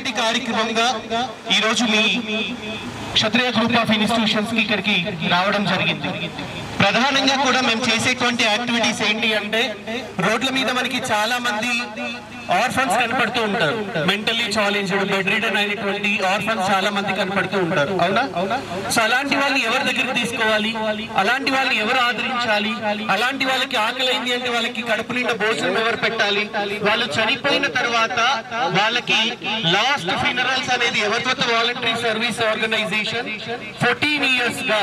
మొదటి కార్యక్రమంగా ఈ రోజు మీ క్షత్రియ గ్రూప్ ఆఫ్ ఇన్స్టిట్యూషన్స్కి ఇక్కడికి రావడం జరిగింది. ప్రధానంగా కూడా మేము చేసేటువంటి యాక్టివిటీస్ ఏంటి అంటే రోడ్ల మీద మనకి చాలా మంది ఆర్ఫన్స్ కనపడుతూ ఉంటారు. మెంటల్లీ ఛాలెంజ్డ్ బెడ్ రిటర్న్ అయినటువంటి ఆర్ఫన్స్ చాలా మంది కనపడుతూ ఉంటారు. అవునా? సో అలాంటి వాళ్ళని ఎవరి దగ్గరికి తీసుకోవాలి? అలాంటి వాళ్ళని ఎవరు ఆదరించాలి? అలాంటి వాళ్ళకి ఆకలైంది అంటే వాళ్ళకి కడుపు నిండా భోజనం ఎవరు పెట్టాలి? వాళ్ళు చనిపోయిన తర్వాత వాళ్ళకి లాస్ట్ ఫినరల్స్ అనేది ఎవరితో వాలంటరీ సర్వీస్ ఆర్గనైజేషన్ ఫోర్టీన్ ఇయర్స్గా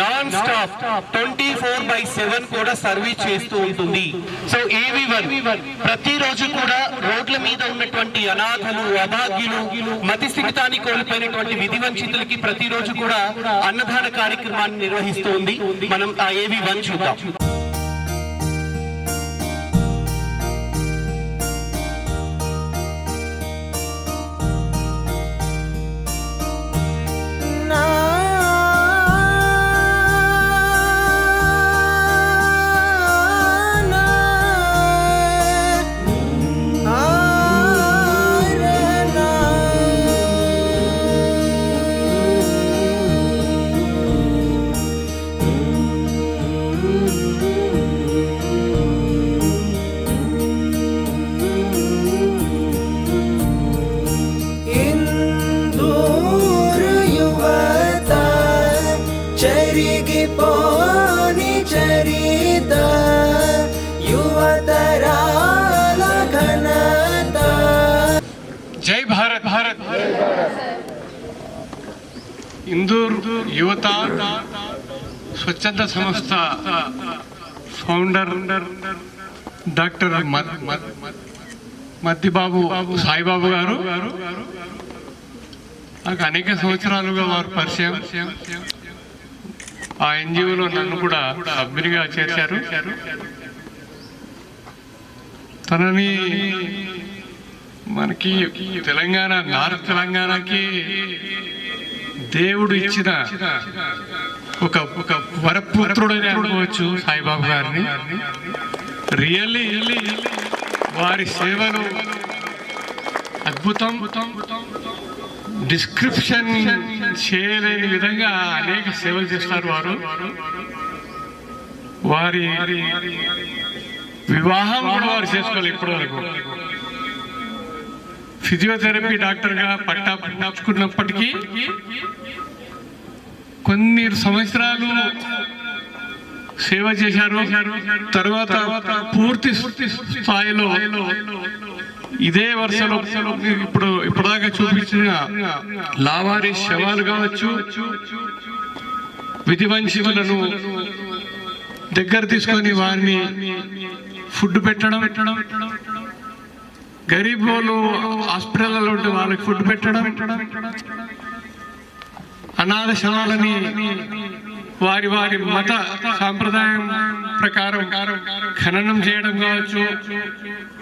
non stop twenty four by seven కూడా సర్వీస్ చేస్తూ ఉంటుంది. సో ఏవి వన్ ప్రతిరోజు కూడా రోడ్ల మీద ఉన్నటువంటి అనాథలు అభాగ్యులు మతి స్థిమితాన్ని కోల్పోయినటువంటి విధి వంచితులకి ప్రతిరోజు కూడా అన్నదాన కార్యక్రమాన్ని నిర్వహిస్తుంది మనం ఆ ఏవి వన్ చూద్దాం. చెరిగిపోని చరిత యువతరాల ఘనత. జై భారత్ భారత్. ఇందూర్ యువత స్వచ్ఛంద సంస్థ ఫౌండర్ డాక్టర్ మద్దిబాబు సాయిబాబు గారు. నాకు అనేక సంవత్సరాలుగా వారు పరిచయం. ఆ ఎన్జిఓలో నన్ను కూడా సభ్యునిగా చేశారు తనని మనకి తెలంగాణ నార్త్ తెలంగాణకి దేవుడు ఇచ్చిన ఒక ఒక వరపుత్రుడని అనుకోవచ్చు సాయిబాబు గారిని. రియల్లీ వారి సేవలు అద్భుతం. డిస్క్రిప్షన్ చేయలేని విధంగా అనేక సేవలు చేస్తారు వారు. వారి వివాహం కూడా వారు చేసుకోవాలి ఇప్పటి వరకు. ఫిజియోథెరపీ డాక్టర్గా పట్టా పట్టించుకున్నప్పటికీ కొన్ని సంవత్సరాలు సేవ చేశారు. తర్వాత పూర్తి స్థాయిలో ఇదే వరుసలో ఇప్పుడు ఇప్పటిదాకా చూపించిన లావారి శవాలు కావచ్చు విధివంశీవులను దగ్గర తీసుకొని వారిని ఫుడ్ పెట్టడం పెట్టడం గరీబ్ వాళ్ళు హాస్పిటల్లో ఉంటే వాళ్ళకి ఫుడ్ పెట్టడం అనాథ శవాలని వారి వారి మత సాంప్రదాయం ప్రకారం ఖననం చేయడం కావచ్చు.